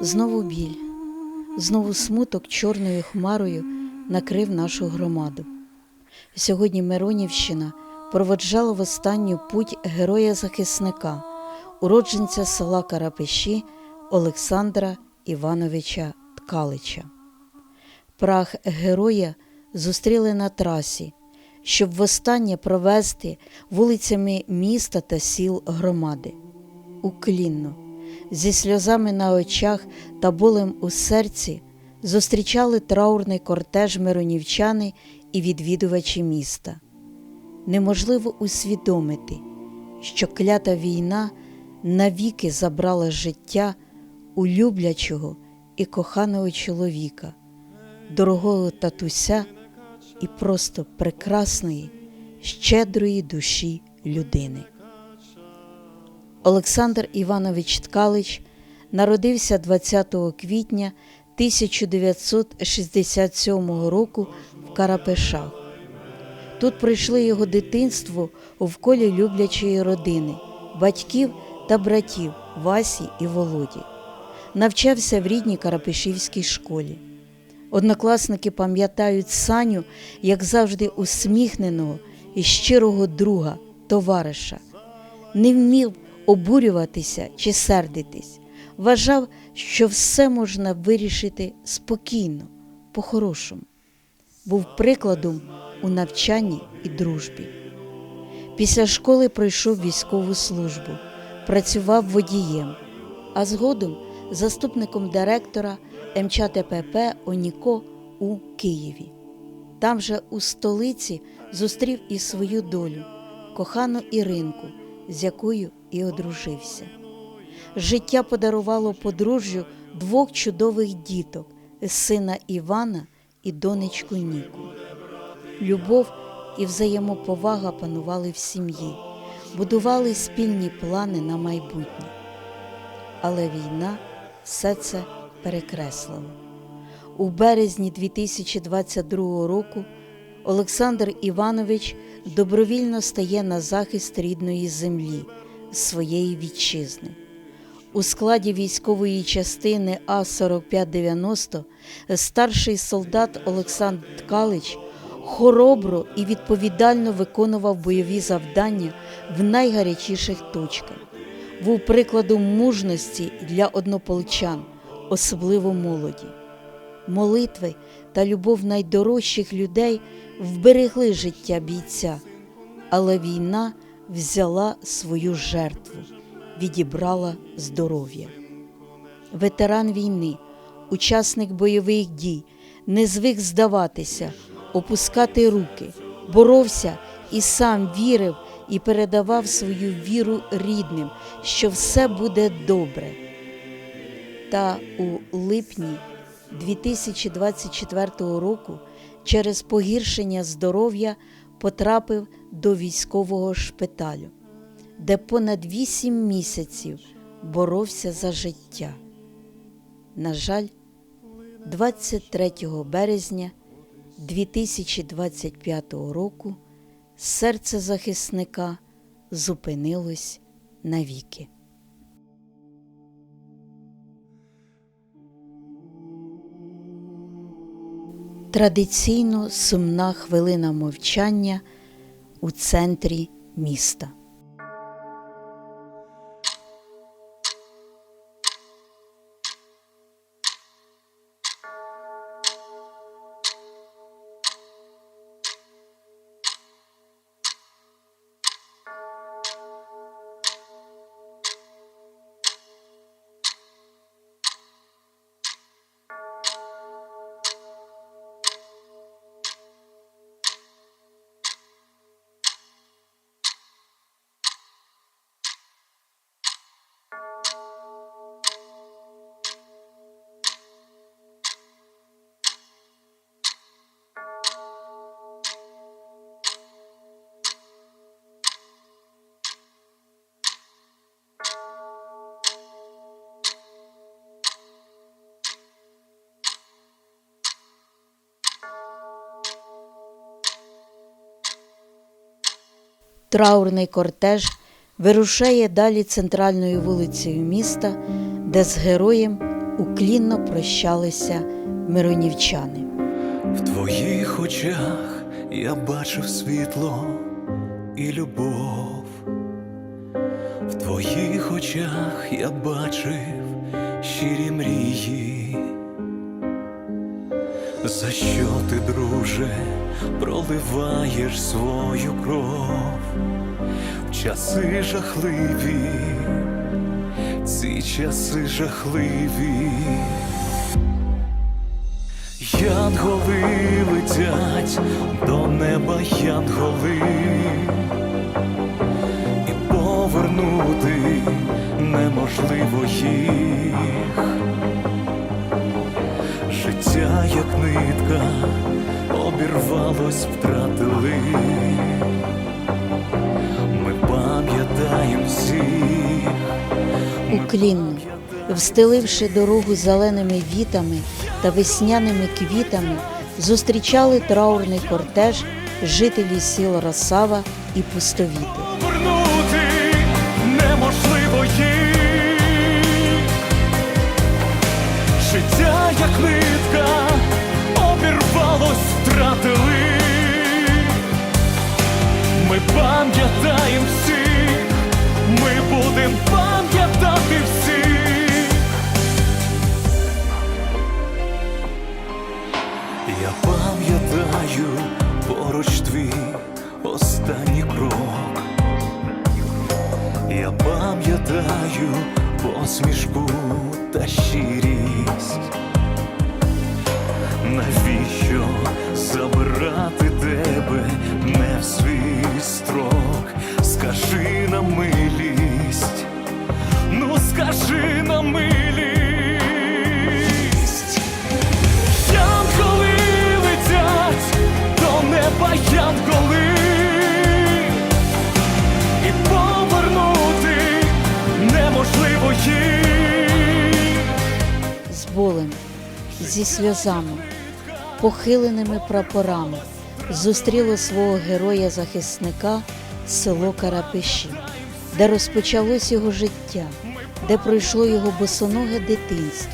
Знову біль, знову смуток чорною хмарою накрив нашу громаду. Сьогодні Миронівщина проводжала в останню путь героя-захисника, уродженця села Карапиші Олександра Івановича Ткалича. Прах героя зустріли на трасі, щоб востаннє провести вулицями міста та сіл громади. Уклінно, зі сльозами на очах та болем у серці зустрічали траурний кортеж миронівчани і відвідувачі міста. Неможливо усвідомити, що клята війна навіки забрала життя улюблячого і коханого чоловіка, дорогого татуся і просто прекрасної, щедрої душі людини. Олександр Іванович Ткалич народився 20 квітня 1967 року в Карапешах. Тут пройшли його дитинство в колі люблячої родини, батьків та братів Васі і Володі. Навчався в рідній Карапешівській школі. Однокласники пам'ятають Саню, як завжди, усміхненого і щирого друга, товариша. Не вмів обурюватися чи сердитись, вважав, що все можна вирішити спокійно, по-хорошому. Був прикладом у навчанні і дружбі. Після школи пройшов військову службу, працював водієм, а згодом заступником директора МЧТПП Оніко у Києві. Там же у столиці зустрів і свою долю, кохану Іринку, з якою і одружився. Життя подарувало подружжю двох чудових діток сина Івана і донечку Ніку. Любов і взаємоповага панували в сім'ї, будували спільні плани на майбутнє. Але війна все це перекреслила. У березні 2022 року Олександр Іванович добровільно стає на захист рідної землі, своєї вітчизни. У складі військової частини А-4590 старший солдат Олександр Ткалич хоробро і відповідально виконував бойові завдання в найгарячіших точках. Був прикладом мужності для однополчан, особливо молоді. Молитви та любов найдорожчих людей вберегли життя бійця, але війна взяла свою жертву, відібрала здоров'я. Ветеран війни, учасник бойових дій, не звик здаватися, опускати руки, боровся і сам вірив і передавав свою віру рідним, що все буде добре. Та у липні 2024 року через погіршення здоров'я потрапив до військового шпиталю, де понад 8 місяців боровся за життя. На жаль, 23 березня 2025 року серце захисника зупинилось навіки. Традиційно сумна хвилина мовчання у центрі міста. Траурний кортеж вирушає далі центральною вулицею міста, де з героєм уклінно прощалися миронівчани. В твоїх очах я бачив світло і любов. В твоїх очах я бачив щирі мрії. За що ти, друже, проливаєш свою кров часи жахливі, ці часи жахливі. Янголи летять до неба янголи, і повернути неможливо їх. Життя, як нитка, обірвалось, втратили. Уклінно, встеливши дорогу зеленими вітами та весняними квітами, зустрічали траурний кортеж жителі сіл Росава і Пустовіти. Повернути неможливо їх. Життя, як нитка, обірвалось, втратили. Ми пам'ятаємо ми будем пам'ятати всіх. Я пам'ятаю поруч твій останній крок. Я пам'ятаю посмішку та щирість. Навіщо забирати тебе не в свій строк? Скажи на милість, ну скажи на милість. З болем, зі сльозами, похиленими прапорами зустріло свого героя-захисника село Карапиші, де розпочалось його життя, де пройшло його босоноге дитинство,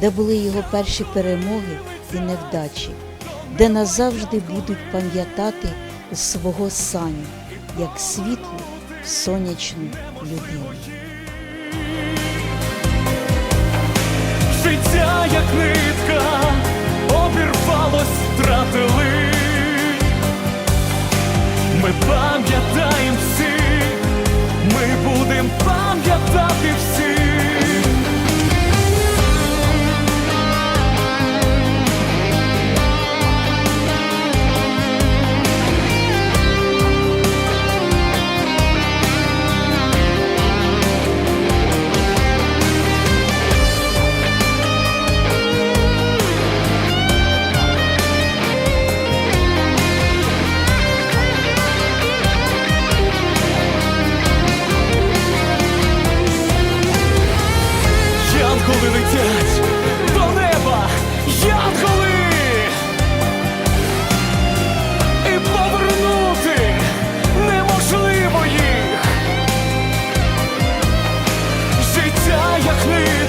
де були його перші перемоги і невдачі, де назавжди будуть пам'ятати свого саню як світлу сонячну людину. Життя, як нитка, обірвалось, втратили. Ми пам'ятаємо всіх, ми будемо пам'ятати всіх. Життя,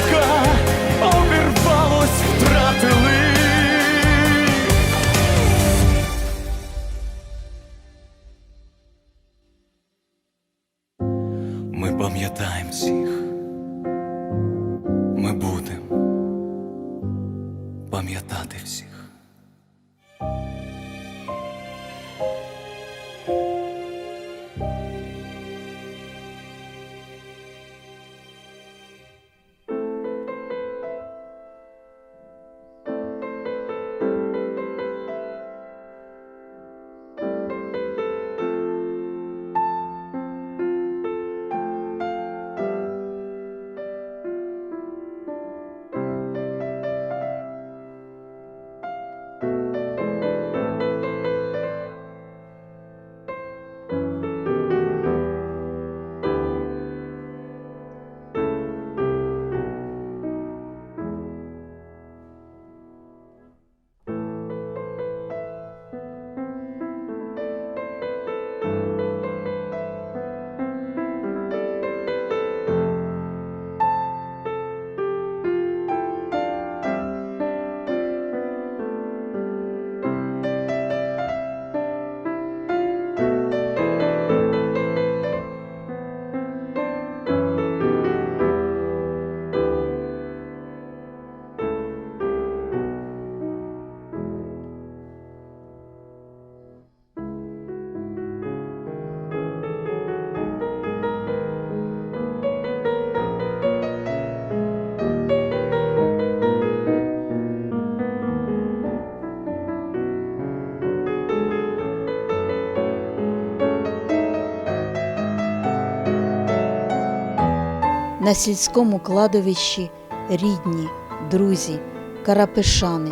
на сільському кладовищі рідні, друзі, карапешани,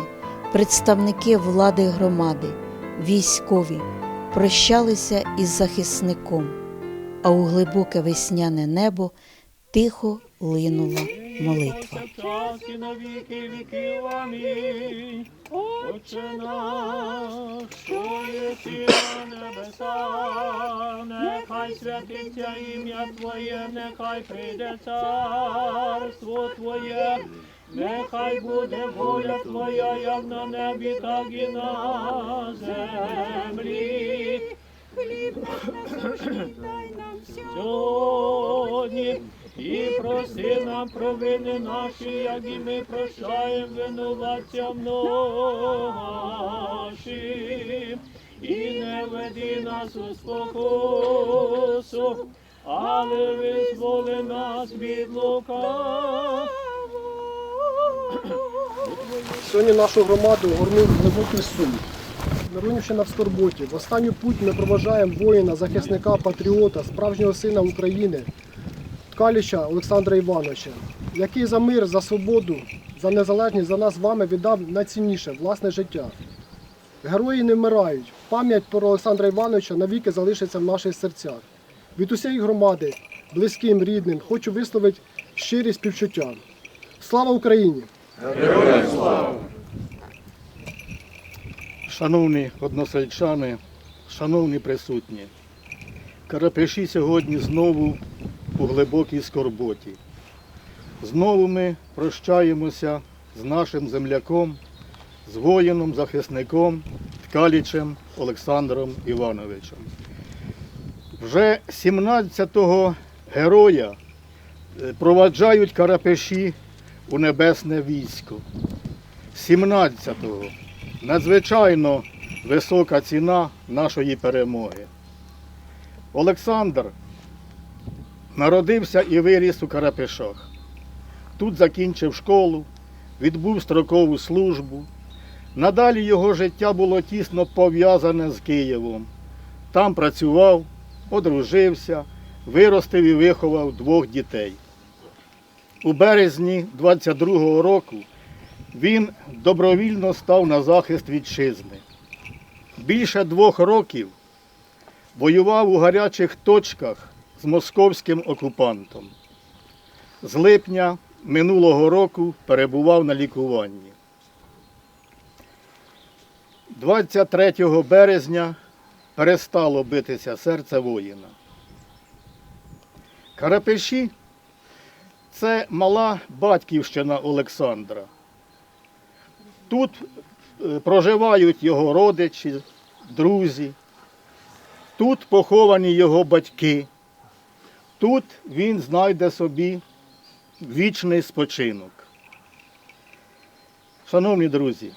представники влади громади, військові прощалися із захисником, а у глибоке весняне небо тихо линула молитва. Отче наш, що єси на небесах, нехай святиться ім'я Твоє, нехай прийде царство Твоє, нехай буде воля Твоя, як на небі, так і на землі. Хліб наш насущний дай нам сьогодні. І проси нам провини наші, як і ми прощаємо винуватцям нашим. І не веди нас у спокусу, але визволи нас від лука. Сьогодні нашу громаду горнув глибокий сум. Миронівщина в скорботі. В останню путь ми проважаємо воїна, захисника, патріота, справжнього сина України, Ткаліча Олександра Івановича, який за мир, за свободу, за незалежність за нас з вами віддав найцінніше власне життя. Герої не вмирають. Пам'ять про Олександра Івановича навіки залишиться в наших серцях. Від усієї громади, близьким, рідним, хочу висловити щирі співчуття. Слава Україні! Героям слава! Шановні односельчани, шановні присутні, Карапеші сьогодні знову у глибокій скорботі. Знову ми прощаємося з нашим земляком, з воїном, захисником, ткалічем Олександром Івановичем. Вже 17-го героя е, проваджають Карапеші у небесне військо. 17-го надзвичайно висока ціна нашої перемоги. Олександр народився і виріс у Карапешах. Тут закінчив школу, відбув строкову службу. Надалі його життя було тісно пов'язане з Києвом. Там працював, одружився, виростив і виховав двох дітей. У березні 22-го року він добровільно став на захист вітчизни. Більше двох років воював у гарячих точках з московським окупантом. З липня минулого року перебував на лікуванні. 23 березня перестало битися серце воїна. Карапеші це мала батьківщина Олександра. Тут е, проживають його родичі, друзі. Тут поховані його батьки. Тут він знайде собі вічний спочинок. Шановні друзі,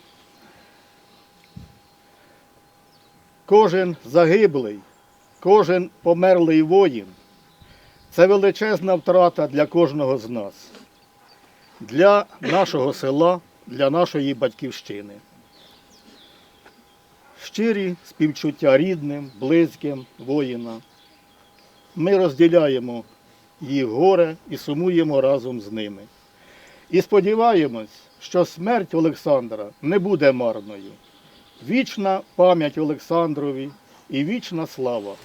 кожен загиблий, кожен померлий воїн це величезна втрата для кожного з нас, для нашого села, для нашої батьківщини. Щирі співчуття рідним, близьким, воїнам. Ми розділяємо їх горе і сумуємо разом з ними. І сподіваємось, що смерть Олександра не буде марною. Вічна пам'ять Олександрові і вічна слава.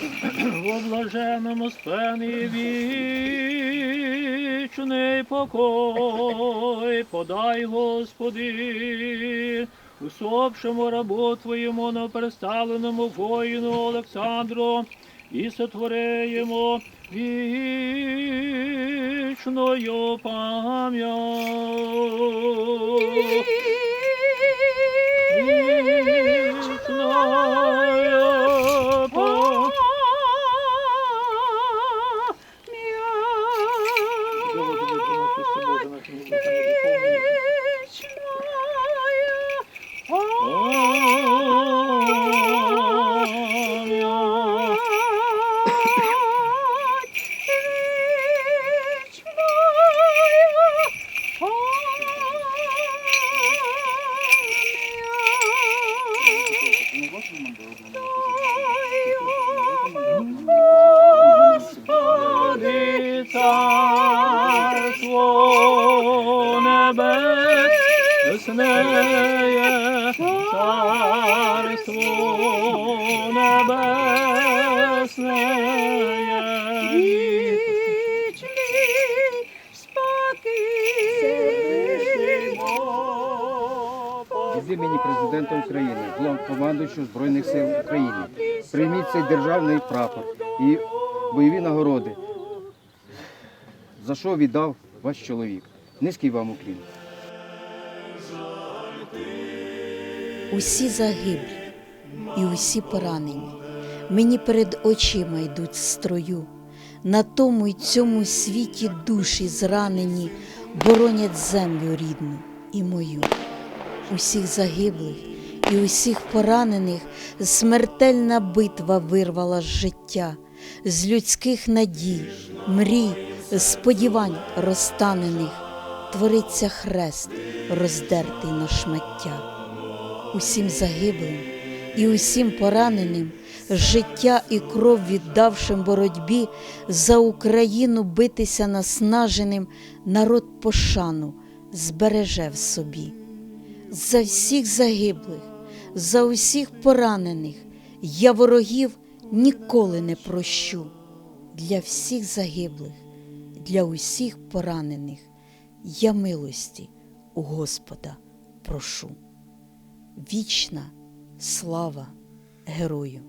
Во блаженному спені вічний покой, подай, Господи, усопшому рабу Твоєму новопереставленому воїну Олександру, і сотворимо вічною пам'ять. Вічною імені президента України, головнокомандуючого Збройних сил України. Прийміть цей державний прапор і бойові нагороди, за що віддав ваш чоловік. Низький вам уклін. Усі загиблі і усі поранені. Мені перед очима йдуть строю. На тому й цьому світі душі зранені боронять землю рідну і мою. Усіх загиблих і усіх поранених смертельна битва вирвала з життя, з людських надій, мрій, сподівань розтанених. Твориться хрест, роздертий на шмаття усім загиблим і усім пораненим, життя і кров віддавшим боротьбі за Україну битися наснаженим, народ пошану збереже в собі. За всіх загиблих, за усіх поранених я ворогів ніколи не прощу. Для всіх загиблих, для усіх поранених я милості у Господа прошу. Вічна слава герою!